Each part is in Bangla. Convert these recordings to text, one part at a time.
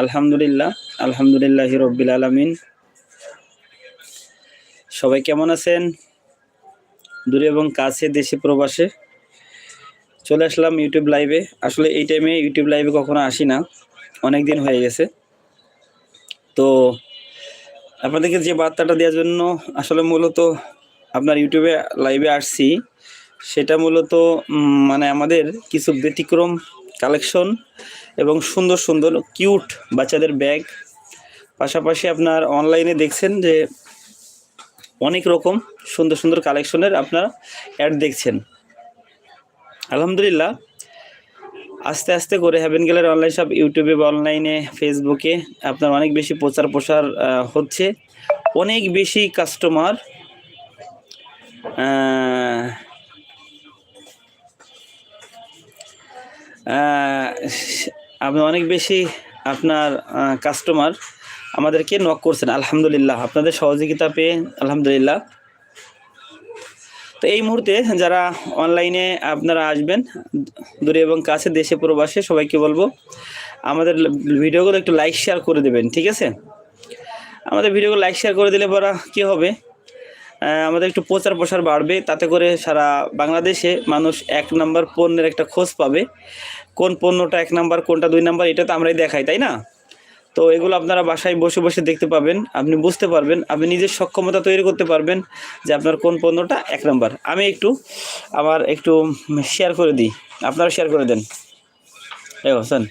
আলহামদুলিল্লাহ আলহামদুলিল্লাহ রব্বিল আলামিন। সবাই কেমন আছেন? দূরে এবং কাছে, দেশে, প্রবাসে। চলে আসলাম ইউটিউব লাইভে আসলে এই টাইমে ইউটিউব লাইভে কখনো আসি না। অনেক দিন হয়ে গেছে। তো আপনাদেরকে যে বার্তাটা দেওয়ার জন্য আসলে মূলত আপনার ইউটিউবে লাইভে আসছি, সেটা মূলত মানে আমাদের কিছু ব্যতিক্রম কালেকশন এবং সুন্দর সুন্দর কিউট বাচ্চাদের ব্যাগ। পাশাপাশি আপনার অনলাইনে দেখছেন যে অনেক রকম সুন্দর সুন্দর কালেকশনের আপনার অ্যাড দেখছেন। আলহামদুলিল্লাহ, আস্তে আস্তে করে হ্যাভেন গেলের অনলাইন সব ইউটিউবে বা অনলাইনে ফেসবুকে আপনার অনেক বেশি প্রচার প্রসার হচ্ছে। অনেক বেশি কাস্টমার আপনি অনেক বেশি আপনার কাস্টমার আমাদেরকে নক করছেন, আলহামদুলিল্লাহ। আপনাদের সহযোগিতা পেয়ে, আলহামদুলিল্লাহ। তো এই মুহূর্তে যারা অনলাইনে আপনারা আসবেন, দূরে এবং কাছে দেশে প্রবাসে, সবাইকে বলব, আমাদের ভিডিওগুলো একটু লাইক শেয়ার করে দেবেন, ঠিক আছে? আমাদের ভিডিওগুলো লাইক শেয়ার করে দিলে পরা কী হবে? আমাদের একটু প্রচার প্রসার বাড়বে, তাতে করে সারা বাংলাদেশে মানুষ এক নম্বর পণ্যের একটা খোঁজ পাবে। কোন পণ্যটা এক নাম্বার, কোনটা দুই নাম্বার, এটা তো আমরাই দেখাই, তাই না? তো এগুলো আপনারা বাসায় বসে বসে দেখতে পাবেন, আপনি বুঝতে পারবেন, আপনি নিজের সক্ষমতা তৈরি করতে পারবেন যে আপনার কোন পণ্যটা এক নাম্বার। আমি একটু আবার একটু শেয়ার করে দিই, আপনারা শেয়ার করে দেন। এ হোসেন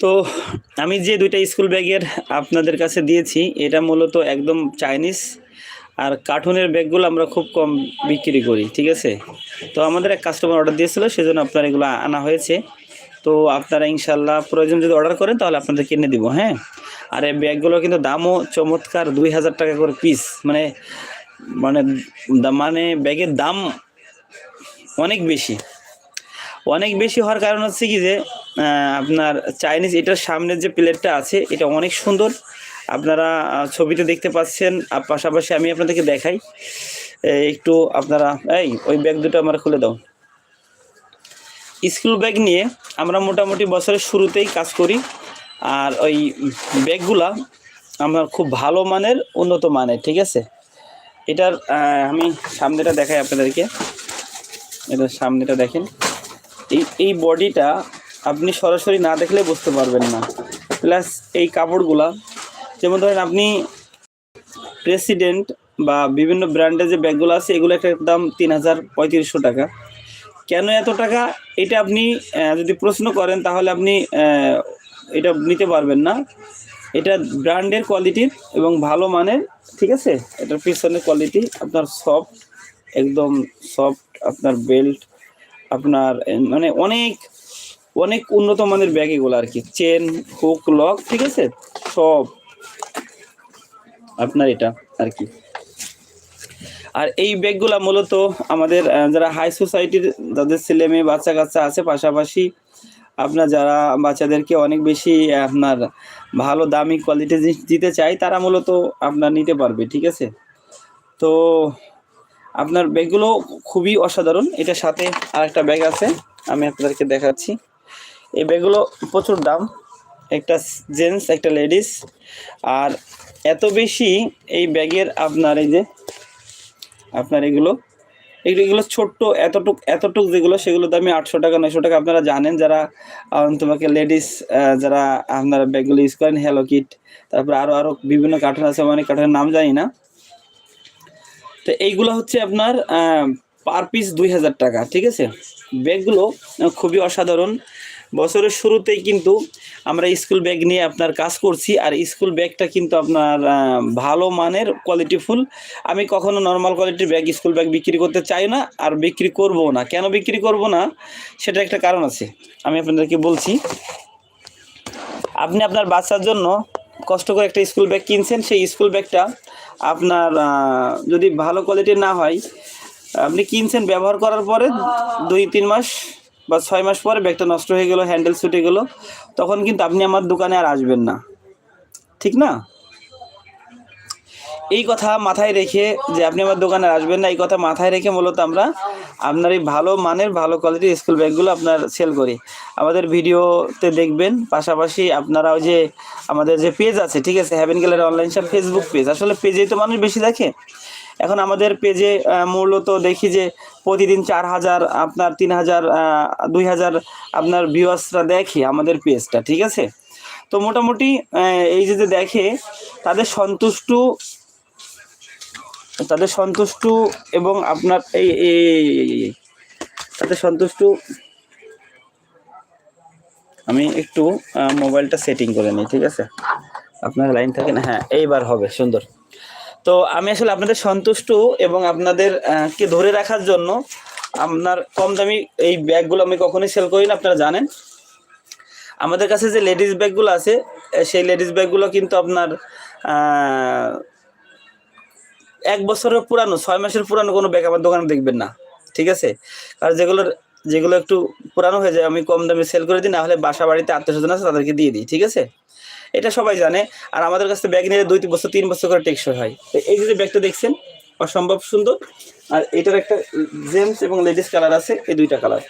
তো আমি যে দুইটা স্কুল ব্যাগের আপনাদের কাছে দিয়েছি, এটা মূলত একদম চাইনিজ আর কার্টুনের ব্যাগগুলো আমরা খুব কম বিক্রি করি, ঠিক আছে? তো আমাদের এক কাস্টমার অর্ডার দিয়েছিল, সেজন্য আপনার এগুলো আনা হয়েছে। তো আপনারা ইনশাল্লাহ প্রয়োজন যদি অর্ডার করেন, তাহলে আপনাদের কিনে দিব হ্যাঁ? আর এই ব্যাগগুলো কিন্তু দামও চমৎকার, দুই হাজার টাকা করে পিস মানে মানে মানে ব্যাগের দাম অনেক বেশি। অনেক বেশি হওয়ার কারণ হচ্ছে কি যে আপনার চাইনিজ এটার সামনের যে প্লেটটা আছে, এটা অনেক সুন্দর। আপনারা ছবিতে দেখতে পাচ্ছেন, আর পাশাপাশি আমি আপনাদেরকে দেখাই। একটু আপনারা, এই, ওই ব্যাগ দুটো আমার খুলে দাও। স্কুল ব্যাগ নিয়ে আমরা মোটামুটি বছরের শুরুতেই কাজ করি, আর ওই ব্যাগগুলা আমার খুব ভালো মানের, উন্নত মানের, ঠিক আছে? এটার আমি সামনেটা দেখাই আপনাদেরকে। এটার সামনেটা দেখেন। এই এই বডিটা আপনি সরাসরি না দেখলে বুঝতে পারবেন না। প্লাস এই কাপড়গুলা যেমন ধরেন আপনি প্রেসিডেন্ট বা বিভিন্ন ব্র্যান্ডের যে ব্যাগগুলো আছে, এগুলো একটা দাম তিন হাজার পঁয়ত্রিশশো টাকা। কেন এত টাকা? এটা আপনি যদি প্রশ্ন করেন তাহলে আপনি এটা নিতে পারবেন না। এটা ব্র্যান্ডের কোয়ালিটির এবং ভালো মানের, ঠিক আছে? এটার পিছনের কোয়ালিটি আপনার সফট একদম সফট আপনার বেল্ট আপনার মানে অনেক অনেক উন্নত মানের ব্যাগ এগুলো আর কি। চেন হুক লক ঠিক আছে? সব। আপনার এটা আর কি। আর এই ব্যাগগুলা মূলত আমাদের যারা হাই সোসাইটির যাদের ছেলে মেয়ে বাচ্চা কাচ্চা আছে, পাশাপাশি আপনার যারা বাচ্চাদেরকে অনেক বেশি আপনার ভালো দামি কোয়ালিটি জিনিস দিতে চায়, তারা মূলত আপনার নিতে পারবে, ঠিক আছে? তো আপনার ব্যাগগুলো খুবই অসাধারণ। এটার সাথে আর একটা ব্যাগ আছে, আমি আপনাদেরকে দেখাচ্ছি। এই ব্যাগগুলো প্রচুর দাম। একটা জেন্টস একটা লেডিস আর এত বেশি এই ব্যাগের আপনার এই যে, আপনার এগুলো এগুলো ছোট্ট, এতটুক এতটুক যেগুলো সেগুলো দামি আটশো টাকা, নয়শো টাকা। আপনারা জানেন যারা তোমাকে লেডিস যারা আপনারা ব্যাগগুলো ইউজ করেন হ্যালো কিট তারপর আরও আরও বিভিন্ন কার্টুন আছে অনেক কার্টুনের নাম জানি না। তো এইগুলো হচ্ছে আপনার পার পিস দুই হাজার টাকা, ঠিক আছে? ব্যাগগুলো খুবই অসাধারণ। বছরের শুরুতেই কিন্তু আমরা স্কুল ব্যাগ নিয়ে আপনার কাজ করছি আর স্কুল ব্যাগটা কিন্তু আপনার ভালো মানের কোয়ালিটিফুল আমি কখনো নর্মাল কোয়ালিটির ব্যাগ স্কুল ব্যাগ বিক্রি করতে চাই না আর বিক্রি করব না। কেন বিক্রি করব না? সেটা একটা কারণ আছে। আমি আপনাদেরকে বলছি, আপনি আপনার বাচ্চার জন্য কষ্ট করে একটা স্কুল ব্যাগ কিনছেন, সেই স্কুল ব্যাগটা আপনার যদি ভালো কোয়ালিটির না হয়, আপনি কিনছেন ব্যবহার করার পরে দুই, তিন মাস বা ছয় মাস পরে ব্যাগটা নষ্ট হয়ে গেলো হ্যান্ডেল ছুটে গেলো, তখন কিন্তু আপনি আমার দোকানে আর আসবেন না। ঠিক না? এই কথা মাথায় রেখে যে আপনি আমার দোকানে আসবেন না, এই কথা মাথায় রেখে মূলত আমরা আপনার এই ভালো মানের, ভালো কোয়ালিটির স্কুল ব্যাগগুলো আপনার সেল করি। আমাদের ভিডিওতে দেখবেন, পাশাপাশি আপনারা ওই যে আমাদের যে পেজ আছে, ঠিক আছে Haven gallery online shop Facebook page আসলে পেজেই তো মানুষ বেশি দেখে। এখন আমাদের পেজে মূলত দেখি যে প্রতিদিন চার হাজার আপনার তিন হাজার দুই হাজার আপনার ভিউয়ার্সরা দেখে আমাদের পেজটা ঠিক আছে? তো মোটামুটি এই যে যে দেখে, তাদের সন্তুষ্ট তাদের সন্তুষ্ট এবং আপনার এই তাদের সন্তুষ্ট। আমি একটু মোবাইলটা সেটিং করে নিই, ঠিক আছে? আপনার লাইন থাকে না? হ্যাঁ এইবার হবে, সুন্দর। তো আমি আসলে আপনাদের সন্তুষ্ট এবং আপনাদের কে ধরে রাখার জন্য আপনার কম দামি এই ব্যাগগুলো আমি কখনোই সেল করি না, আপনারা জানেন। আমাদের কাছে যে লেডিস ব্যাগগুলো আছে সেই লেডিস ব্যাগগুলো কিন্তু আপনার এক বছরের পুরানো, ছয় মাসের পুরানো কোনো ব্যাগ আমার দোকানে দেখবেন না, ঠিক আছে? আর যেগুলোর, যেগুলো একটু পুরানো হয়ে যায়, আমি কম দামে সেল করে দিই, না হলে বাসা বাড়িতে আত্মীয় স্বজন আছে তাদেরকে দিয়ে দিই, ঠিক আছে? এটা সবাই জানে। আর আমাদের কাছে ব্যাগ নিলে দুই, তিন বছর তিন বছর করে টেকসই হয়। তো এই যে ব্যাগটা দেখছেন, অসম্ভব সুন্দর। আর এটার একটা জেন্টস এবং লেডিস কালার আছে, এই দুইটা কালার।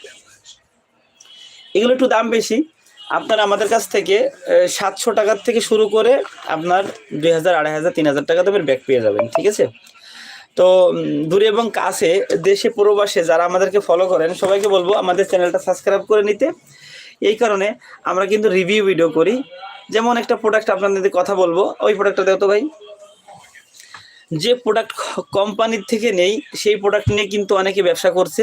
এগুলো একটু দাম বেশি। আপনার আমাদের কাছ থেকে সাতশো টাকার থেকে শুরু করে আপনার দুই হাজার, আড়াই হাজার, তিন হাজার টাকা দামের ব্যাগ পেয়ে যাবেন, ঠিক আছে? তো দূরে এবং কাছে, দেশে প্রবাসে যারা আমাদেরকে ফলো করেন, সবাইকে বলব আমাদের চ্যানেলটা সাবস্ক্রাইব করে নিতে। এই কারণে আমরা কিন্তু রিভিউ ভিডিও করি। যেমন একটা প্রোডাক্ট আপনাদের কথা বলব। ওই প্রোডাক্টটা দেখো ভাই। যে প্রোডাক্ট কোম্পানির থেকে নেই, সেই প্রোডাক্ট নিয়ে কিন্তু অনেকে ব্যবসা করছে।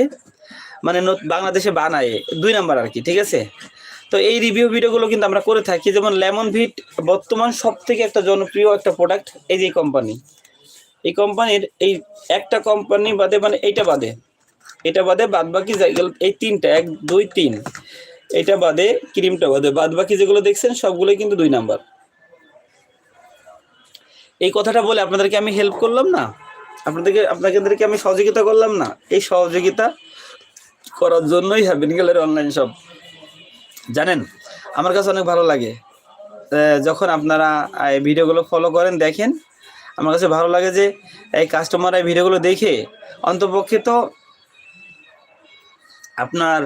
মানে বাংলাদেশে বানায়। দুই নাম্বার আর কি, ঠিক আছে? তো এই রিভিউ ভিডিওগুলো কিন্তু আমরা করে থাকি। যেমন লেমন ভিট বর্তমান সব থেকে একটা জনপ্রিয় একটা প্রোডাক্ট এই যে কোম্পানি এই কোম্পানির এই একটা কোম্পানি বাদে মানে এইটা বাদে। এটা বাদে বাদ বাকি এই তিনটা, এক, দুই, তিন। এটা বাদে ক্রিমটা বাদে। বাদ বাকি যেগুলো দেখছেন, সবগুলোই কিন্তু দুই নাম্বার। এই কথাটা বলে আপনাদেরকে আমি হেল্প করলাম না? আপনাদেরকে আপনাদেরকে আমি সহযোগিতা করলাম না? এই সহযোগিতা করার জন্যই হ্যাভেন গ্যালারি অনলাইন শপ জানেন, আমার কাছে অনেক ভালো লাগে। যখন আপনারা এই ভিডিওগুলো ফলো করেন, দেখেন, আমার কাছে ভালো লাগে যে, এই কাস্টমার এই ভিডিওগুলো দেখে অন্তপক্ষে তো আপনার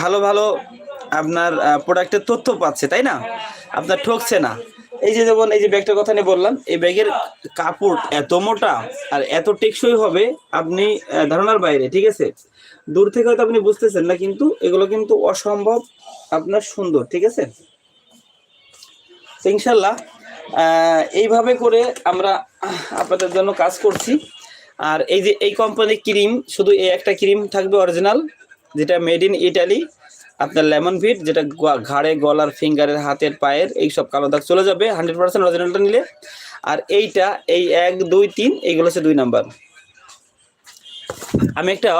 ভালো ভালো আপনার প্রোডাক্টের তথ্য পাচ্ছে, তাই না? আপনার ঠকছে না। এই যে যেমন এই যে ব্যাগটার কথা নিয়ে বললাম, এই ব্যাগের কাপড় এত মোটা আর এত টেকসই হবে, আপনি ধারণার বাইরে, ঠিক আছে? দূর থেকে হয়তো আপনি বুঝতেছেন না, কিন্তু এগুলো কিন্তু অসম্ভব আপনার সুন্দর, ঠিক আছে? ইনশাল্লাহ এইভাবে করে আমরা আপনাদের জন্য কাজ করছি। আর এই যে এই কোম্পানির ক্রিম শুধু এই একটা ক্রিম থাকবে অরিজিনাল যেটা মেড ইন ইটালি আপনার লেমন ভিট যেটা ঘাড়ে, গলার ফিঙ্গারের হাতের, পায়ের এই সব কালো দাগ চলে যাবে হান্ড্রেড পার্সেন্ট অরিজিনালটা নিলে। আর এইটা, এই এক, দুই, তিন, এইগুলো হচ্ছে দুই নাম্বার। আমি একটা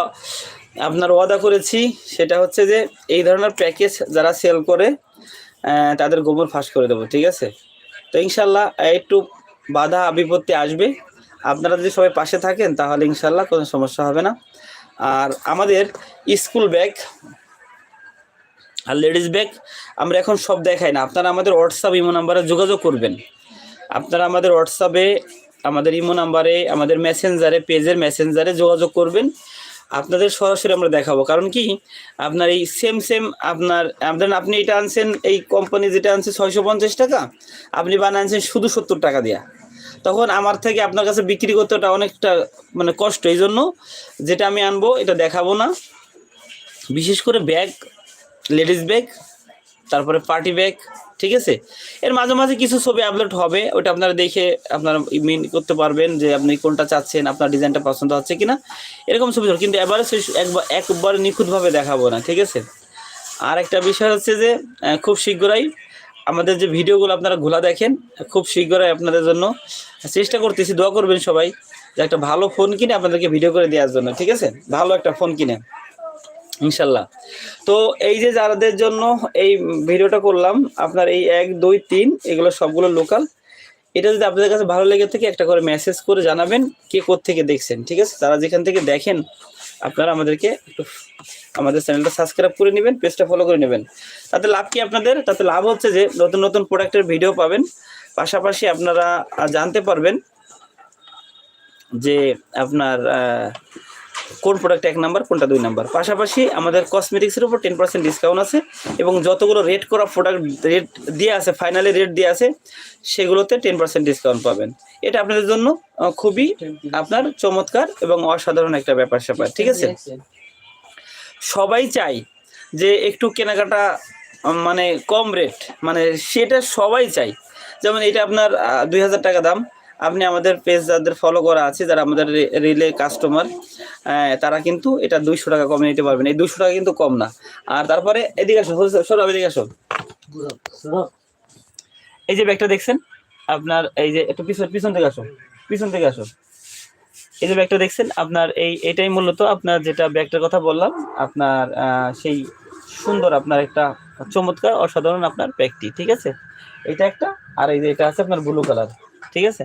আপনার ওয়াদা করেছি, সেটা হচ্ছে যে এই ধরনের প্যাকেজ যারা সেল করে তাদের গোবর ফাঁস করে দেবো, ঠিক আছে? তো ইনশাল্লাহ, একটু বাধা বিপত্তি আসবে। আপনারা যদি সবাই পাশে থাকেন, তাহলে ইনশাল্লাহ কোনো সমস্যা হবে না। আর আমাদের স্কুল ব্যাগ আর লেডিস ব্যাগ আমরা এখন সব দেখাই না। আপনারা আমাদের হোয়াটসঅ্যাপ ইমো নাম্বারে যোগাযোগ করবেন। আপনারা আমাদের হোয়াটসঅ্যাপে আমাদের ইমো নাম্বারে, আমাদের মেসেঞ্জারে, পেজের মেসেঞ্জারে যোগাযোগ করবেন। আপনাদের সরাসরি আমরা দেখাবো। কারণ কি? আপনার এই সেম সেম আপনার আপনার, আপনি এটা আনছেন, এই কোম্পানি যেটা আনছে ছয়শো পঞ্চাশ টাকা, আপনি বানানছেন শুধু সত্তর টাকা দেয়া। তখন আমার থেকে আপনার কাছে বিক্রি করতে ওটা অনেকটা মানে কষ্ট। এই জন্য যেটা আমি আনব, এটা দেখাবো না। বিশেষ করে ব্যাগ, লেডিস ব্যাগ, তারপরে পার্টি ব্যাগ, ঠিক আছে? এর মাঝে মাঝে কিছু ছবি আপলোড হবে, ওটা আপনারা দেখে আপনারা মিন করতে পারবেন যে আপনি কোনটা চাচ্ছেন, আপনার ডিজাইনটা পছন্দ হচ্ছে কিনা। এরকম ছবি কিন্তু এবারে একবার একবার নিখুঁতভাবে দেখাবো না, ঠিক আছে? আর একটা বিষয় হচ্ছে যে খুব শীঘ্রই আমাদের যে ভিডিওগুলো আপনারা ঘোলা দেখেন, খুব শীঘ্রই আপনাদের জন্য চেষ্টা করতেছি, দোয়া করবেন সবাই, যে একটা ভালো ফোন কিনে আপনাদেরকে ভিডিও করে দেওয়ার জন্য, ঠিক আছে? ভালো একটা ফোন কিনে, ইনশাল্লাহ। তো এই যে যাদের জন্য এই ভিডিওটা করলাম, আপনার এই এক, দুই, তিন, এগুলো সবগুলো লোকাল এটা যদি আপনাদের কাছে ভালো লেগে থাকে, একটা করে মেসেজ করে জানাবেন, কে থেকে দেখছেন, ঠিক আছে? তারা যেখান থেকে দেখেন আপনারা আমাদেরকে একটু আমাদের চ্যানেলটা সাবস্ক্রাইব করে নেবেন, পেজটা ফলো করে নেবেন। তাতে লাভ কি আপনাদের? তাতে লাভ হচ্ছে যে নতুন নতুন প্রোডাক্টের ভিডিও পাবেন। পাশাপাশি আপনারা জানতে পারবেন যে আপনার কোন প্রোডাক্ট এক নাম্বার কোনটা দুই নাম্বার পাশাপাশি আমাদের কসমেটিক্সের উপর টেন পার্সেন্ট ডিসকাউন্ট আছে এবং যতগুলো রেট করা প্রোডাক্ট রেট দিয়ে আছে ফাইনালি রেট দিয়ে আছে, সেগুলোতে টেন পার্সেন্ট ডিসকাউন্ট পাবেন। এটা আপনাদের জন্য খুবই আপনার চমৎকার এবং অসাধারণ একটা ব্যাপার স্যাপার, ঠিক আছে? সবাই চাই যে একটু কেনাকাটা মানে কম রেট মানে সেটা সবাই চাই। যেমন এটা আপনার দুই হাজার টাকা দাম আপনি আমাদের পেজ যাদের ফলো করা আছে, যারা আমাদের রিলে কাস্টমার তারা কিন্তু এটা দুইশো টাকা কমে নিতে পারবেন। এই দুইশো টাকা কিন্তু কম না। আর তারপরে এদিকে আসো সরব এদিকে আসো। এই যে ব্যাগটা দেখছেন? আপনার এই যে একটু পিছন পিছন থেকে আসো। পিছন থেকে আসো। এই যে ব্যাগটা দেখছেন? আপনার এই, এটাই মূলত আপনার যেটা ব্যাগটার কথা বললাম, আপনার সেই সুন্দর আপনার একটা চমৎকার, অসাধারণ আপনার ব্যাগটি, ঠিক আছে? এটা একটা, আর এই যে এটা আছে আপনার ব্লু কালার ঠিক আছে?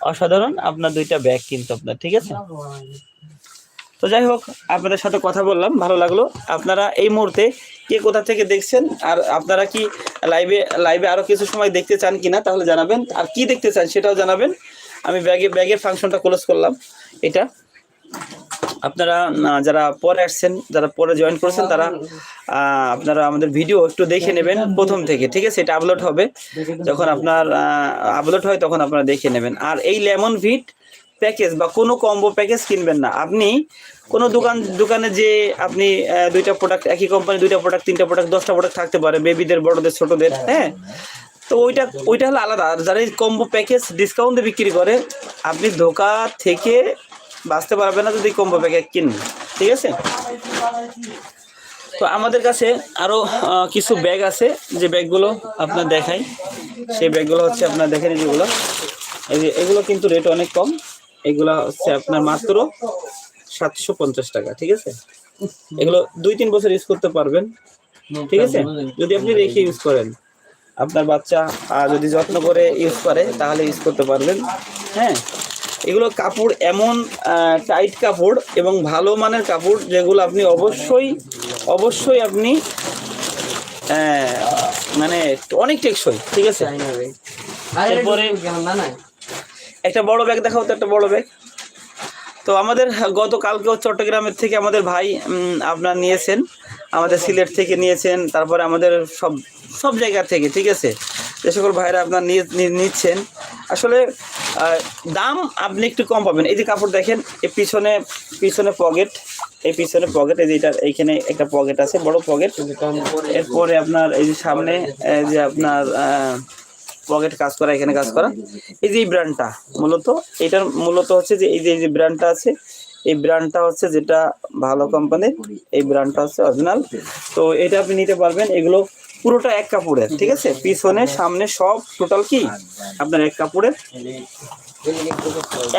অসাধারণ। আপনার দুইটা ব্যাগ কিন্তু আপনার, ঠিক আছে? তো যাই হোক, আপনাদের সাথে কথা বললাম, ভালো লাগল। আপনারা এই মুহূর্তে কে কোথা থেকে দেখছেন, আর আপনারা কি লাইভে লাইভে আরও কিছু সময় দেখতে চান কিনা, তাহলে জানাবেন। আর কি দেখতে চান সেটাও জানাবেন। আমি ব্যাগে ব্যাগের ফাংশনটা ক্লোজ করলাম, এটা। আপনারা যারা পরে আসছেন, যারা পরে জয়েন করেছেন, তারা আপনারা আমাদের ভিডিও একটু দেখে নেবেন প্রথম থেকে, ঠিক আছে? এটা আপলোড হবে। যখন আপনার আপলোড হয়, তখন আপনারা দেখে নেবেন। আর এই লেমন ভিট প্যাকেজ বা কোনো কম্বো প্যাকেজ কিনবেন না। আপনি কোনো দোকান, দোকানে যে আপনি দুইটা প্রোডাক্ট একই কোম্পানি দুইটা প্রোডাক্ট তিনটা প্রোডাক্ট দশটা প্রোডাক্ট থাকতে পারে বেবিদের বড়দের, ছোটদের হ্যাঁ? তো ওইটা ওইটা হলো আলাদা। আর যারা কম্বো প্যাকেজ ডিসকাউন্টে বিক্রি করে, আপনি ধোকা থেকে বাঁচতে পারবে না যদি কম্বো প্যাকেজ কিনেন ঠিক আছে? তো আমাদের কাছে আরও কিছু ব্যাগ আছে, যে ব্যাগগুলো আপনার দেখাই। সেই ব্যাগগুলো হচ্ছে আপনার দেখেন যেগুলো এই যে এগুলো কিন্তু রেট অনেক কম। এগুলো হচ্ছে আপনার মাত্র সাতশো পঞ্চাশ টাকা, ঠিক আছে? এগুলো দুই তিন বছর ইউজ করতে পারবেন, ঠিক আছে? যদি আপনি রেখে ইউজ করেন। আপনার বাচ্চা যদি যত্ন করে ইউজ করে, তাহলে ইউজ করতে পারবেন। হ্যাঁ? এগুলো কাপড় এমন টাইট কাপড় এবং ভালো মানের কাপড় যেগুলো আপনি অবশ্যই অবশ্যই আপনি মানে অনেক টেকসই ঠিক আছে? এরপরে একটা বড় ব্যাগ দেখাও তো একটা বড় ব্যাগ তো আমাদের গতকালকেও চট্টগ্রামের থেকে আমাদের ভাই আপনার নিয়েছেন আমাদের সিলেট থেকে নিয়েছেন তারপরে আমাদের সব সব জায়গা থেকে ঠিক আছে? যে সকল ভাইরা আপনার নিচ্ছেন। আসলে দাম আপনি একটু কম পাবেন। এই যে কাপড় দেখেন এই পিছনে পিছনে পকেট এই পিছনে পকেট এই যে এটার এইখানে একটা পকেট আছে, বড় পকেট এরপরে আপনার এই যে সামনে যে আপনার পকেট কাজ করা, এখানে কাজ করা। এই যে এই ব্র্যান্ডটা মূলত, এটার মূলত হচ্ছে যে এই যে এই যে ব্র্যান্ডটা আছে, এই ব্র্যান্ডটা হচ্ছে যেটা ভালো কোম্পানির এই ব্র্যান্ডটা হচ্ছে অরিজিনাল তো এটা আপনি নিতে পারবেন। এগুলো পুরোটা এক কাপড়ের, ঠিক আছে? পিছনে, সামনে সব টোটাল কি? আপনার এক কাপড়ের।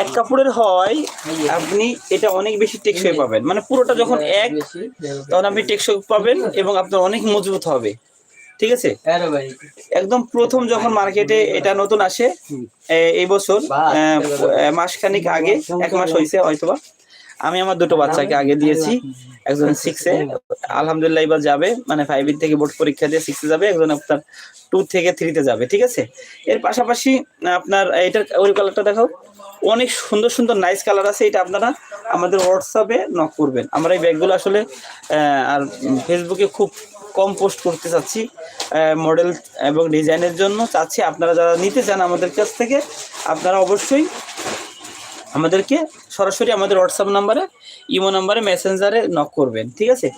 এক কাপড়ের হয়, আপনি এটা অনেক বেশি টেকসই পাবেন। মানে পুরোটা যখন এক, তখন আপনি টেকসই পাবেন এবং আপনার অনেক মজবুত হবে। ঠিক আছে? একদম প্রথম যখন মার্কেটে এটা নতুন আসে এই বছর মাসখানিক আগে, এক মাস হয়েছে হয়তোবা। আমি আমার দুটো বাচ্চাকে আগে দিয়েছি। একজন সিক্সে আলহামদুলিল্লাহ এবার যাবে। মানে ফাইভ থেকে বোর্ড পরীক্ষা দিয়ে সিক্সে যাবে। একজন আপনার টু থেকে থ্রিতে যাবে, ঠিক আছে? এর পাশাপাশি আপনার এটার ওই কালারটা দেখাও। অনেক সুন্দর সুন্দর নাইস কালার আছে। এটা আপনারা আমাদের হোয়াটসঅ্যাপে নক করবেন। আমরা এই ব্যাগগুলো আসলে আর ফেসবুকে খুব কম পোস্ট করতে চাচ্ছি। মডেল এবং ডিজাইনের জন্য চাচ্ছি। আপনারা যারা নিতে চান আমাদের কাছ থেকে, আপনারা অবশ্যই আমাদেরকে সরাসরি আমাদের হোয়াটসঅ্যাপ নাম্বারে, ইমো নাম্বারে, মেসেঞ্জারে নক করবেন, ঠিক আছে?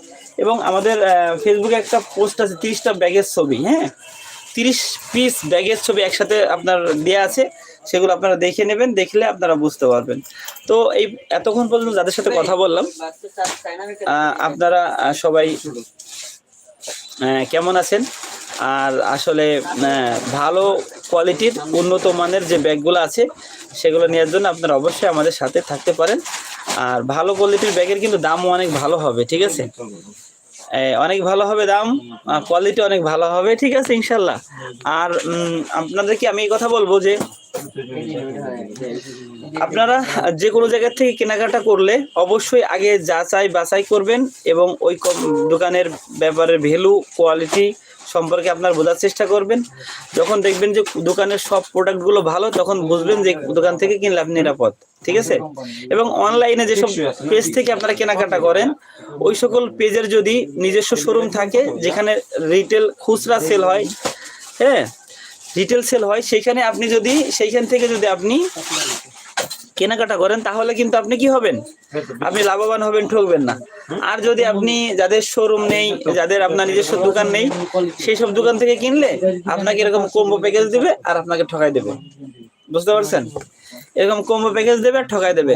এবং আমাদের ফেসবুকে একটা পোস্ট আছে, তিরিশটা ব্যাগের ছবি হ্যাঁ? তিরিশ পিস ব্যাগের ছবি একসাথে আপনার দেয়া আছে, সেগুলো আপনারা দেখে নেবেন, দেখলে আপনারা বুঝতে পারবেন। তো এই এতক্ষণ পর্যন্ত যাদের সাথে কথা বললাম আপনারা সবাই কেমন আছেন? আর আসলে ভালো কোয়ালিটির উন্নত মানের যে ব্যাগগুলো আছে সেগুলো নেওয়ার জন্য আপনারা অবশ্যই আমাদের সাথে থাকতে পারেন। আর ভালো কোয়ালিটির ব্যাগের কিন্তু দামও অনেক ভালো হবে, ঠিক আছে? অনেক ভালো হবে দাম কোয়ালিটি অনেক ভালো হবে, ঠিক আছে, ইনশাল্লাহ। আর আপনাদের কি আমি এই কথা বলব যে, আপনারা যে কোনো জায়গা থেকে কেনাকাটা করলে অবশ্যই আগে যাচাই বাছাই করবেন এবং ওই দোকানের ব্যাপারে ভ্যালু কোয়ালিটি সম্পর্কে আপনার বোঝার চেষ্টা করবেন। যখন দেখবেন যে দোকানের সব প্রোডাক্টগুলো ভালো তখন বুঝবেন যে দোকান থেকে কিনলে আপনি নিরাপদ ঠিক আছে? এবং অনলাইনে যেসব পেজ থেকে আপনারা কেনাকাটা করেন ওই সকল পেজের যদি নিজস্ব শোরুম থাকে যেখানে রিটেল খুচরা সেল হয় হ্যাঁ? রিটেল সেল হয় সেইখানে আপনি যদি সেইখান থেকে যদি আপনি কেনাকাটা করেন, তাহলে কিন্তু আপনি কি হবেন? আপনি লাভবান হবেন, ঠকবেন না। আর যদি আপনি যাদের শোরুম নেই, যাদের আপনার নিজস্ব দোকান নেই, সেই সব দোকান থেকে কিনলে আপনাকে এরকম কম্বো প্যাকেজ দিবে আর আপনাকে ঠকাই দেবে। বুঝতে পারছেন? এরকম কম্বো প্যাকেজ দেবে আর ঠকাই দেবে।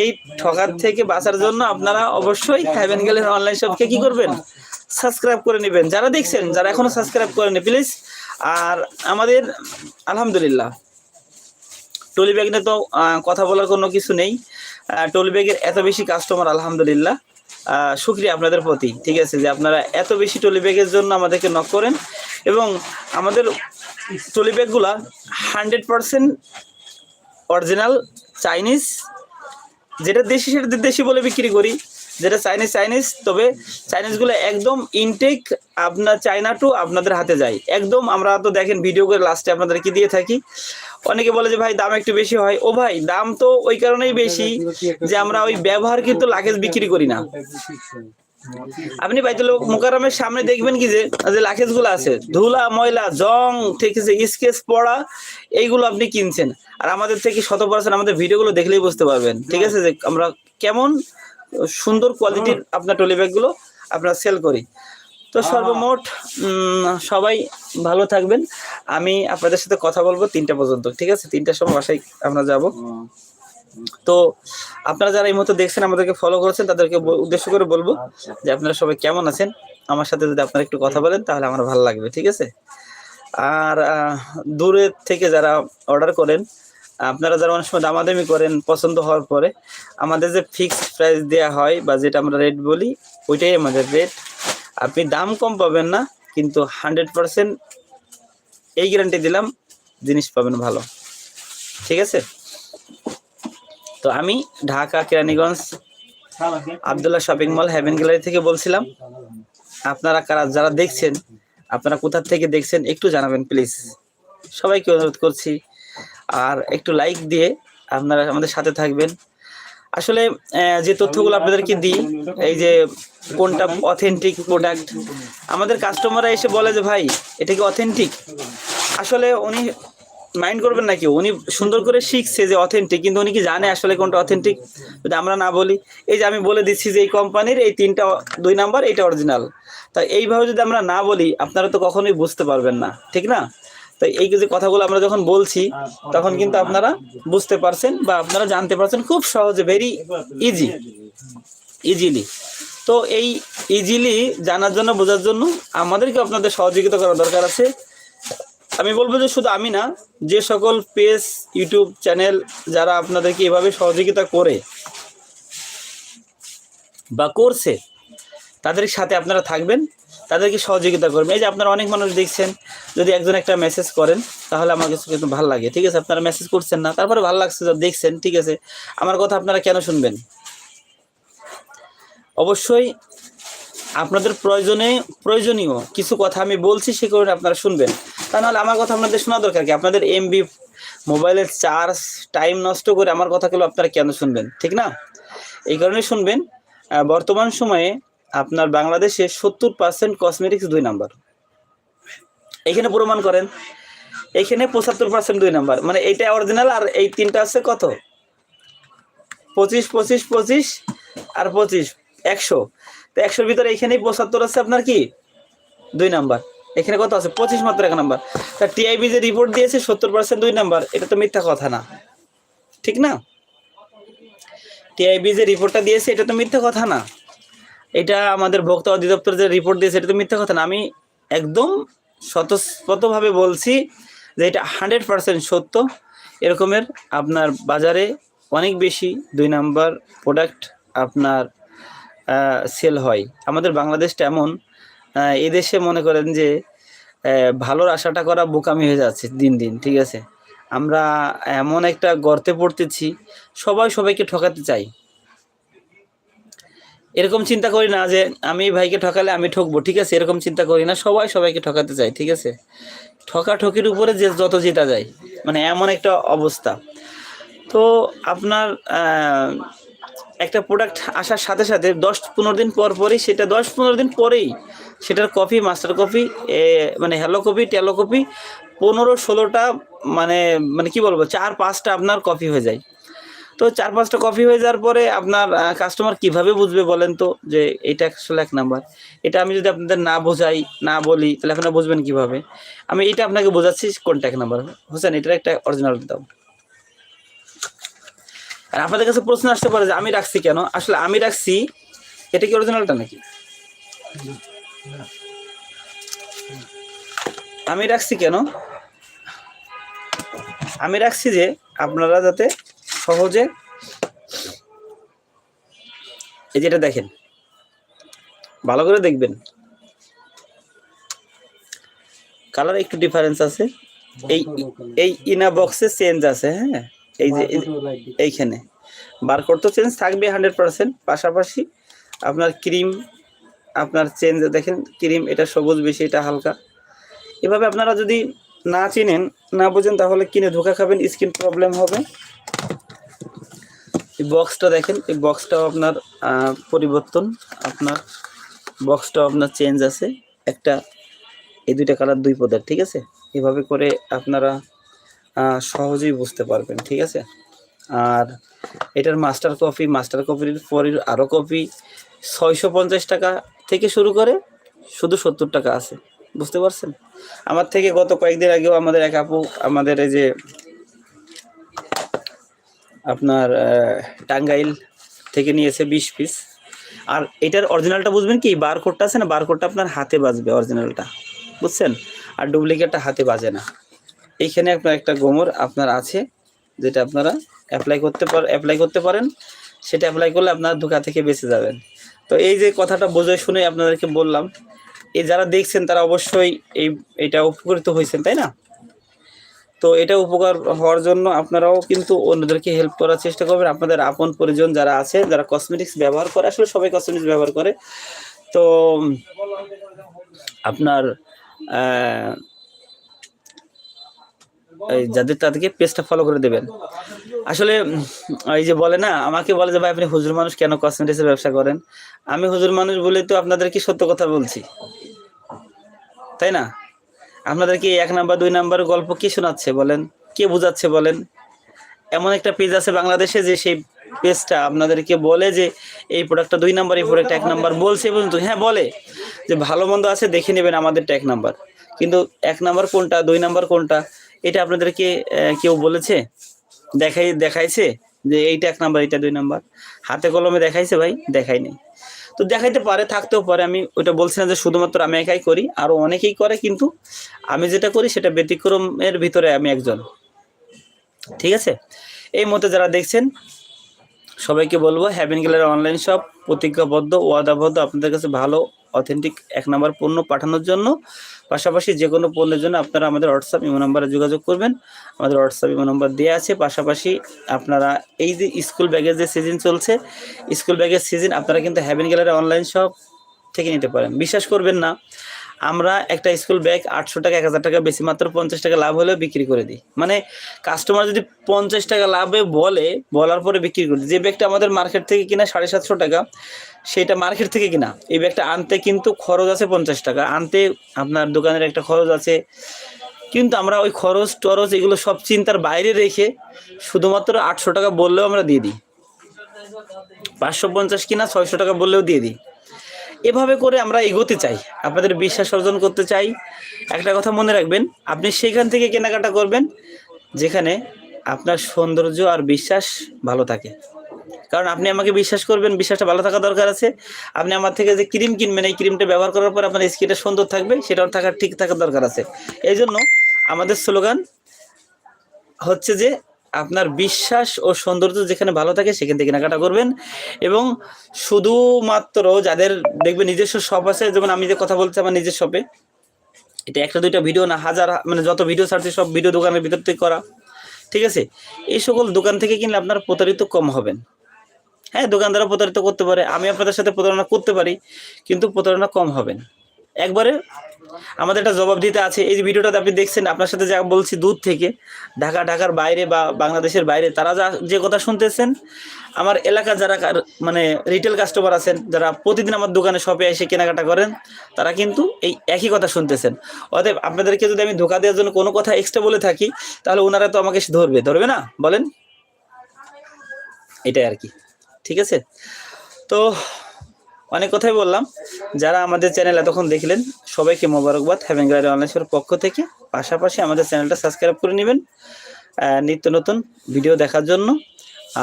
এই ঠকার থেকে বাঁচার জন্য আপনারা অবশ্যই হ্যাভেন গেলের অনলাইন শপকে কি করবেন? সাবস্ক্রাইব করে নেবেন। যারা দেখছেন, যারা এখনও সাবস্ক্রাইব করেনি প্লিজ আর আমাদের, আলহামদুলিল্লাহ। টলি ব্যাগ নিয়ে তো কথা বলার কোনো কিছু নেই। টলি ব্যাগের এত বেশি কাস্টমার আলহামদুলিল্লাহ। সুক্রিয়া আপনাদের প্রতি, ঠিক আছে? যে আপনারা এত বেশি টলি ব্যাগের জন্য আমাদেরকে নক করেন এবং আমাদের টলি ব্যাগগুলা হান্ড্রেড পারসেন্ট অরিজিনাল চাইনিজ যেটা দেশি, সেটা দেশি বলে বিক্রি করি। যেটা চাইনিজ চাইনিজ তবে চাইনিজগুলো একদম ইনটেক আপনার চায়না টু আপনাদের হাতে যায়। একদম আমরা তো দেখেন ভিডিও করে লাস্টে আপনাদেরকে দিয়ে থাকি। অনেকে বলে যে ভাই দাম একটু বেশি হয়। ও ভাই, দাম তো ওই কারণেই বেশি যে আমরা ওই ব্যবহার কিন্তু লাগেজ বিক্রি করি না। আপনি বাইতুল মোকারমের সামনে দেখবেন কি যে যে লাকেজগুলো আছে, ধুলা, ময়লা, জং, ঠিক আছে, স্কেচ, পড়া, এইগুলো আপনি কিনছেন। আর আমাদের থেকে শত পার্সেন্ট আমাদের ভিডিওগুলো দেখলেই বুঝতে পারবেন। ঠিক আছে, যে আমরা কেমন সুন্দর কোয়ালিটির আপনার টলি ব্যাগগুলো আপনার সেল করি। তো সর্বমোট সবাই ভালো থাকবেন। আমি আপনাদের সাথে কথা বলব তিনটা পর্যন্ত ঠিক আছে? তিনটার সময় বাসায় আমরা যাব। তো আপনারা যারা এই মুহূর্তে দেখছেন আমাদেরকে ফলো করেছেন তাদেরকে উদ্দেশ্য করে বলব যে আপনারা সবাই কেমন আছেন? আমার সাথে যদি আপনারা একটু কথা বলেন তাহলে আমার ভালো লাগবে ঠিক আছে? আর দূরের থেকে যারা অর্ডার করেন আপনারা যারা অনেক সময় দামাদামি করেন, পছন্দ হওয়ার পরে আমাদের যে ফিক্সড প্রাইস দেওয়া হয় বা যেটা আমরা রেট বলি, ওইটাই আমাদের রেট আপনি দাম কম পাবেন না, কিন্তু হান্ড্রেড পার্সেন্ট এই গ্যারান্টি দিলাম, জিনিস পাবেন ভালো। ঠিক আছে? তো আমি Dhaka, Keraniganj, Abdullah shopping mall Haven gallery থেকে বলছিলাম। আপনারা কারা, যারা দেখছেন, আপনারা কোথা থেকে দেখছেন, একটু জানাবেন প্লিজ সবাইকে অনুরোধ করছি। আর একটু লাইক দিয়ে আপনারা আমাদের সাথে থাকবেন। আসলে যে তথ্যগুলো আপনাদেরকে দিই, এই যে কোনটা অথেন্টিক প্রোডাক্ট আমাদের কাস্টমাররা এসে বলে যে, ভাই, এটা কি অথেন্টিক আসলে উনি মাইন্ড করবেন নাকি উনি সুন্দর করে শিখছে যে অথেন্টিক কিন্তু উনি কি জানে আসলে কোনটা অথেন্টিক যদি আমরা না বলি, এই যে আমি বলে দিচ্ছি যে এই কোম্পানির এই তিনটা, দুই নাম্বার, এটা অরিজিনাল তা এইভাবে যদি আমরা না বলি, আপনারা তো কখনোই বুঝতে পারবেন না। ঠিক না? তাই এই যে কথাগুলো আমরা যখন বলছি তখন কিন্তু আপনারা বুঝতে পারছেন বা আপনারা জানতে পারছেন খুব সহজে ভেরি ইজি ইজিলি তো এই ইজিলি জানার জন্য বোঝার জন্য আমাদেরকে আপনাদের সহযোগিতা করা দরকার আছে। আমি বলব যে শুধু আমি না যে সকল পেজ ইউটিউব চ্যানেল যারা আপনাদেরকে এভাবে সহযোগিতা করে বা করছে তাদের সাথে আপনারা থাকবেন। তাদেরকে সহযোগিতা করবেন এই যে আপনারা অনেক মানুষ দেখছেন, যদি একজন একটা মেসেজ করেন, তাহলে আমার কাছে কিন্তু ভালো লাগে, ঠিক আছে? আপনারা মেসেজ করছেন না, তারপরে ভালো লাগছে দেখছেন, ঠিক আছে? আমার কথা আপনারা কেন শুনবেন? অবশ্যই আপনাদের প্রয়োজনে প্রয়োজনীয় কিছু কথা আমি বলছি, সে কারণে আপনারা শুনবেন। তা নাহলে আমার কথা আপনাদের শোনা দরকার কি? আপনাদের এমবি মোবাইলের চার্জ টাইম নষ্ট করে আমার কথাগুলো আপনারা কেন শুনবেন? ঠিক না? এই কারণে শুনবেন বর্তমান সময়ে আপনার বাংলাদেশে সত্তর পার্সেন্ট কসমেটিক্স দুই নাম্বার। এখানে প্রমাণ করেন। এখানে পঁচাত্তর পার্সেন্ট দুই নাম্বার। মানে এইটা অরিজিনাল আর এই তিনটা আছে কত? পঁচিশ পঁচিশ পঁচিশ আর পঁচিশ, একশো। তো একশোর ভিতরে এখানেই পঁচাত্তর আছে আপনার কি? দুই নাম্বার। এখানে কত আছে? পঁচিশ মাত্র এক নাম্বার। তা টিআইবি যে রিপোর্ট দিয়েছে, সত্তর পার্সেন্ট দুই নাম্বার। এটা তো মিথ্যা কথা না। ঠিক না? টিআইবি যে রিপোর্টটা দিয়েছে, এটা তো মিথ্যা কথা না। এটা আমাদের ভোক্তা অধিদপ্তর যে রিপোর্ট দিয়েছে, এটা তো মিথ্যা কথা না। আমি একদম স্বতঃস্ফূর্তভাবে বলছি যে এটা হান্ড্রেড পার্সেন্ট সত্য। এরকমের আপনার বাজারে অনেক বেশি দুই নাম্বার প্রোডাক্ট আপনার সেল হয়। আমাদের বাংলাদেশটা এমন এদেশে মনে করেন যে ভালোর আশাটা করা বোকামি হয়ে যাচ্ছে দিন দিন, ঠিক আছে? আমরা এমন একটা গর্তে পড়তেছি, সবাই সবাইকে ঠকাতে চাই। এরকম চিন্তা করি না যে আমি ভাইকে ঠকালে আমি ঠকবো, ঠিক আছে? এরকম চিন্তা করি না, সবাই সবাইকে ঠকাতে চাই ঠিক আছে? ঠকাঠকির উপরে যে যত জেতা যায় মানে এমন একটা অবস্থা। তো আপনার একটা প্রোডাক্ট আসার সাথে সাথে দশ পনেরো দিন পর পরই সেটা, দশ পনেরো দিন পরেই সেটার কপি মাস্টার কপি মানে হ্যালো কপি টেলো কপি পনেরো, ষোলোটা মানে মানে কি বলব, চার, পাঁচটা আপনার কপি হয়ে যায়। তো চার পাঁচটা কপি হয়ে যাওয়ার পরে আপনার কাস্টমার কীভাবে বুঝবে বলেন তো? যে এটা আসলে এক নাম্বার এটা আমি যদি আপনাদের না বোঝাই, না বলি, তাহলে আপনারা বুঝবেন কীভাবে? আমি এটা আপনাকে বোঝাচ্ছি কোনটা এক নাম্বার হোসেন, এটার একটা অরিজিনাল দাও। আর আপনাদের কাছে প্রশ্ন আসতে পারে যে আমি রাখছি কেন? আসলে আমি রাখছি, এটা কি অরিজিনালটা নাকি? আমি রাখছি কেন? আমি রাখছি যে আপনারা যাতে সহজে। এই যেটা দেখেন ভালো করে দেখবেন। কালার একটু ডিফারেন্স আছে। এই এই ইনা বক্সে চেঞ্জ আছে হ্যাঁ? এই যে এই- এইখানে। বারকোড তো চেঞ্জ থাকবে হান্ড্রেড পার্সেন্ট পাশাপাশি আপনার ক্রিম আপনার চেঞ্জ দেখেন ক্রিম এটা সবুজ বেশি এটা হালকা। এভাবে আপনারা যদি না চিনেন না বোঝেন তাহলে কিনে ধোকা খাবেন স্কিন প্রবলেম হবে। এই বক্সটা দেখেন, এই বক্সটাও আপনার পরিবর্তন। আপনার বক্সটাও আপনার চেঞ্জ আছে। একটা, এই দুইটা কালার দুই পদের, ঠিক আছে? এভাবে করে আপনারা সহজেই বুঝতে পারবেন, ঠিক আছে? আর এটার মাস্টার কপি মাস্টার কপির পরের আরও কপি ছয়শো পঞ্চাশ টাকা থেকে শুরু করে শুধু সত্তর টাকা আছে। বুঝতে পারছেন? আমার থেকে গত কয়েকদিন আগেও আমাদের এক আপু, আমাদের এই যে আপনার টাঙ্গাইল থেকে নিয়েছে বিশ পিস আর এটার অরিজিনালটা বুঝবেন কি বারকোডটা আছে না বারকোডটা আপনার হাতে বাজবে অরিজিনালটা বুঝছেন? আর ডুপ্লিকেটটা হাতে বাজে না। এইখানে আপনার একটা গোমর আপনার আছে, যেটা আপনারা অ্যাপ্লাই করতে পার অ্যাপ্লাই করতে পারেন। সেটা অ্যাপ্লাই করলে আপনার ধোকা থেকে বেঁচে যাবেন। তো এই যে কথাটা বুঝে শুনে আপনাদেরকে বললাম, এই যারা দেখছেন তারা অবশ্যই এই, এটা উপকৃত হয়েছেন, তাই না? তো এটা উপকার হওয়ার জন্য আপনারাও কিন্তু অন্যদেরকে হেল্প করার চেষ্টা করবেন। আপনাদের আপন পরিজন যারা আছে, যারা কসমেটিক্স ব্যবহার করে, আসলে সবাই কসমেটিক্স ব্যবহার করে। তো, আপনার যাদের তাদেরকে পেজটা ফলো করে দেবেন। আসলে, এই যে বলে না, আমাকে বলে যে, ভাই, আপনি হুজুর মানুষ, কেন কসমেটিক্সের ব্যবসা করেন? আমি হুজুর মানুষ বলে তো আপনাদেরকে সত্য কথা বলছি। তাই না? আপনাদেরকে এক নাম্বার, দুই নাম্বার গল্প কে শোনাচ্ছে বলেন? কে বোঝাচ্ছে বলেন? এমন একটা পেজ আছে বাংলাদেশে যে সেই পেজটা আপনাদেরকে বলে যে এই প্রোডাক্টটা দুই নাম্বার, এই প্রোডাক্ট এক নাম্বার বলছে পর্যন্ত। হ্যাঁ বলে। যে ভালো মন্দ আছে দেখে নেবেন আমাদেরটা এক নাম্বার। কিন্তু এক নাম্বার কোনটা, দুই নাম্বার কোনটা, এটা আপনাদেরকে কেউ বলেছে? দেখাই, দেখাইছে? যে এইটা এক নাম্বার, এইটা দুই নাম্বার। হাতে কলমে দেখাইছে ভাই? দেখাই নেই। তো দেখাইতে পারে, থাকতেও পারে। আমি ওটা বলছি না যে শুধুমাত্র আমি একাই করি আরও অনেকেই করে, কিন্তু আমি যেটা করি সেটা ব্যতিক্রমের ভিতরে আমি একজন। ঠিক আছে? এই মতে যারা দেখছেন, সবাইকে বলব হ্যাভিন গেলার অনলাইন শপ প্রতিজ্ঞাবদ্ধ, ওয়াদাবদ্ধ, আপনাদের কাছে ভালো অথেন্টিক এক নাম্বার পণ্য পাঠানোর জন্য পাশাপাশি যে কোনো পণ্যের জন্য আপনারা আমাদের হোয়াটসঅ্যাপ ইমো নাম্বারে যোগাযোগ করবেন। আমাদের হোয়াটসঅ্যাপ ইমো নাম্বার দেওয়া আছে। পাশাপাশি আপনারা এই যে স্কুল ব্যাগের যে সিজন চলছে স্কুল ব্যাগের সিজন আপনারা কিন্তু হ্যাভেন গ্যালারি অনলাইন শপ থেকে নিতে পারেন। বিশ্বাস করবেন না। আমরা একটা স্কুল ব্যাগ আটশো টাকা, এক হাজার টাকা বেশি মাত্র পঞ্চাশ টাকা লাভ হলেও বিক্রি করে দিই। মানে কাস্টমার যদি পঞ্চাশ টাকা লাভে বলে, বলার পরে বিক্রি করে দিই। যে ব্যাগটা আমাদের মার্কেট থেকে কিনা সাড়ে সাতশো টাকা, সেটা মার্কেট থেকে কিনা, এই ব্যাগটা আনতে কিন্তু খরচ আছে পঞ্চাশ টাকা। আনতে আপনার দোকানের একটা খরচ আছে। কিন্তু আমরা ওই খরচ টরচ এগুলো সব চিন্তার বাইরে রেখে শুধুমাত্র আটশো টাকা বললেও আমরা দিয়ে দিই। পাঁচশো পঞ্চাশ কিনা ছয়শো টাকা বললেও দিয়ে দিই। এভাবে করে আমরা এগোতে চাই। আপনাদের বিশ্বাস অর্জন করতে চাই। একটা কথা মনে রাখবেন, আপনি সেখান থেকে কেনাকাটা করবেন যেখানে আপনার সৌন্দর্য আর বিশ্বাস ভালো থাকে। কারণ আপনি আমাকে বিশ্বাস করবেন, বিশ্বাসটা ভালো থাকা দরকার আছে। আপনি আমার থেকে যে ক্রিম কিনবেন, এই ক্রিমটা ব্যবহার করার পর আপনার স্কিনটা সুন্দর থাকবে সেটাও থাকার ঠিক থাকার দরকার আছে। এই জন্য আমাদের স্লোগান হচ্ছে যে আপনার বিশ্বাস ও সৌন্দর্য যেখানে ভালো থাকে, সেখান থেকে কেনাকাটা করবেন। এবং শুধুমাত্র যাদের দেখবে নিজস্ব শপ আছে, যেমন আমি যে কথা বলছি আমার নিজের শপে এটা একটা দুইটা ভিডিও না, হাজার মানে যত ভিডিও ছাড়ছি, সব ভিডিও দোকানের ভিতর থেকে করা। ঠিক আছে? এই সকল দোকান থেকে কিনলে আপনার প্রতারিত কম হবেন। হ্যাঁ দোকানদাররা প্রতারিত করতে পারে। আমি আপনাদের সাথে প্রতারণা করতে পারি, কিন্তু প্রতারণা কম হবেন। একবারে আমাদের একটা জবাব দিতে আছে। এই যে ভিডিওটাতে আপনি দেখছেন, আপনার সাথে যা বলছি দূর থেকে, ঢাকা, ঢাকার বাইরে বা বাংলাদেশের বাইরে, তারা যা, যে কথা শুনতেছেন, আমার এলাকার যারা মানে রিটেল কাস্টমার আছেন, যারা প্রতিদিন আমার দোকানে শপে এসে কেনাকাটা করেন, তারা কিন্তু এই একই কথা শুনতেছেন। অতএব আপনাদেরকে যদি আমি ধোকা দেওয়ার জন্য কোনো কথা এক্সট্রা বলে থাকি, তাহলে ওনারা তো আমাকে ধরবে। ধরবে না? বলেন? এটাই আর কি। ঠিক আছে? তো অনেক কথাই বললাম। যারা আমাদের চ্যানেল এতক্ষণ দেখলেন, সবাইকে মোবারকবাদ হ্যাভেন গ্রাইড অনলাইনের পক্ষ থেকে। পাশাপাশি আমাদের চ্যানেলটা সাবস্ক্রাইব করে নেবেন নিত্য নতুন ভিডিও দেখার জন্য।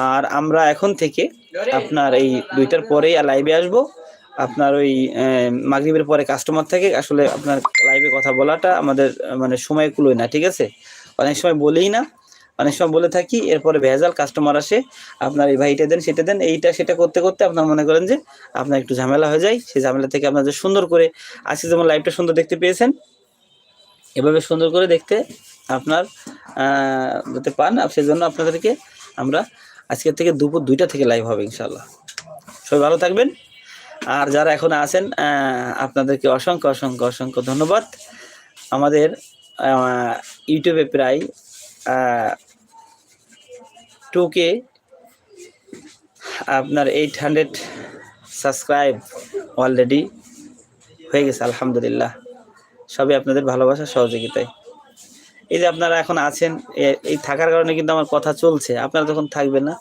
আর আমরা এখন থেকে আপনার এই দুইটার পরেই লাইভে আসব। আপনার ওই মাগরিবের পরে কাস্টমার থেকে আসলে আপনার লাইভে কথা বলাটা আমাদের মানে সময় কুলোয় না, ঠিক আছে? অনেক সময় বলেই না। অনেক সময় বলে থাকি, এরপরে ভেজাল কাস্টমার আসে, আপনার এই ভাইটা দেন, সেটা দেন, এইটা সেটা করতে করতে আপনার মনে করেন যে আপনার একটু ঝামেলা হয়ে যায়। সেই ঝামেলা থেকে আপনার যে সুন্দর করে, আজকে যেমন লাইভটা সুন্দর দেখতে পেয়েছেন, এভাবে সুন্দর করে দেখতে আপনার যাতে পান। আর সেজন্য আপনাদেরকে আমরা আজকের থেকে দুপুর দুইটা থেকে লাইভ হবে ইনশাল্লাহ সবাই ভালো থাকবেন। আর যারা এখন আছেন আপনাদেরকে অসংখ্য অসংখ্য অসংখ্য ধন্যবাদ। আমাদের ইউটিউবে প্রায় টু কে আপনার এইট হান্ড্রেড সাবস্ক্রাইব অলরেডি হয়ে গেছে, আলহামদুলিল্লাহ। সবই আপনাদের ভালোবাসা, সহযোগিতায়। এই যে আপনারা এখন আছেন এই থাকার কারণে কিন্তু আমার কথা চলছে। আপনারা যখন থাকবেন না,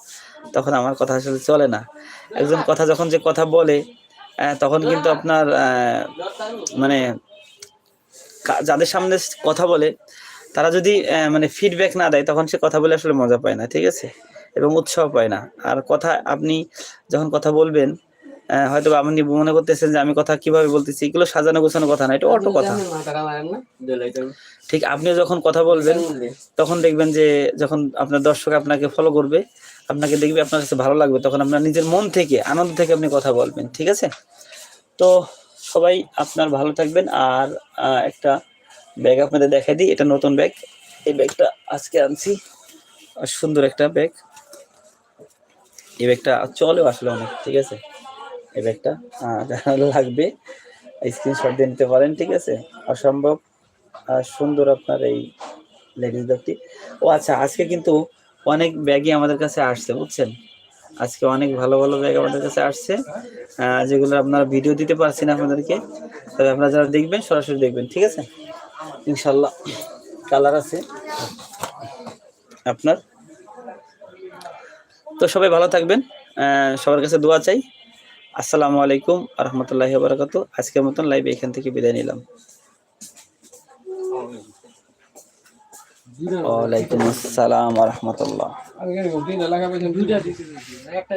তখন আমার কথা আসলে চলে না। একজন কথা যখন যে কথা বলে তখন কিন্তু আপনার মানে যাদের সামনে কথা বলে তারা যদি মানে ফিডব্যাক না দেয় তখন সে কথা বলে আসলে মজা পায় না ঠিক আছে? এবং উৎসাহ পায় না। আর কথা আপনি যখন কথা বলবেন হয়তো আপনি মনে করতেছেন যে আমি কথা কীভাবে বলতেছি এগুলো সাজানো গোছানো কথা না এটা অটো কথা। ঠিক আপনিও যখন কথা বলবেন তখন দেখবেন যে যখন আপনার দর্শক আপনাকে ফলো করবে আপনাকে দেখবে আপনার কাছে ভালো লাগবে তখন আপনার নিজের মন থেকে আনন্দ থেকে আপনি কথা বলবেন ঠিক আছে? তো সবাই আপনার ভালো থাকবেন আর একটা ব্যাগ আপনাদের দেখাই দিই, এটা নতুন ব্যাগ। এই ব্যাগটা আজকে আনছি। আর সুন্দর একটা ব্যাগ। এই ব্যাগটা চলেও আসলে অনেক, ঠিক আছে? এই ব্যাগটা যারা লাগবে স্ক্রিনশট দিয়ে নিতে পারেন, ঠিক আছে? অসম্ভব। সুন্দর আপনার এই লেডিস ব্যাগটি। ও আচ্ছা আজকে কিন্তু অনেক ব্যাগই আমাদের কাছে আসছে, বুঝছেন? আজকে অনেক ভালো ভালো ব্যাগ আমাদের কাছে আসছে যেগুলো আপনারা ভিডিও দিতে পারছি না আপনাদেরকে। তবে আপনারা যারা দেখবেন, সরাসরি দেখবেন, ঠিক আছে? ইনশাল্লাহ কালার আছে। আপনার? তো সবাই ভালো থাকবেন সবার কাছে দোয়া চাই। আসসালামু আলাইকুম রহমতুল্লাহ বারাকাতু আজকের মতন লাইভ এখান থেকে বিদায় নিলাম। ওয়ালাইকুম আসসালাম রহমতুল্লাহ একটা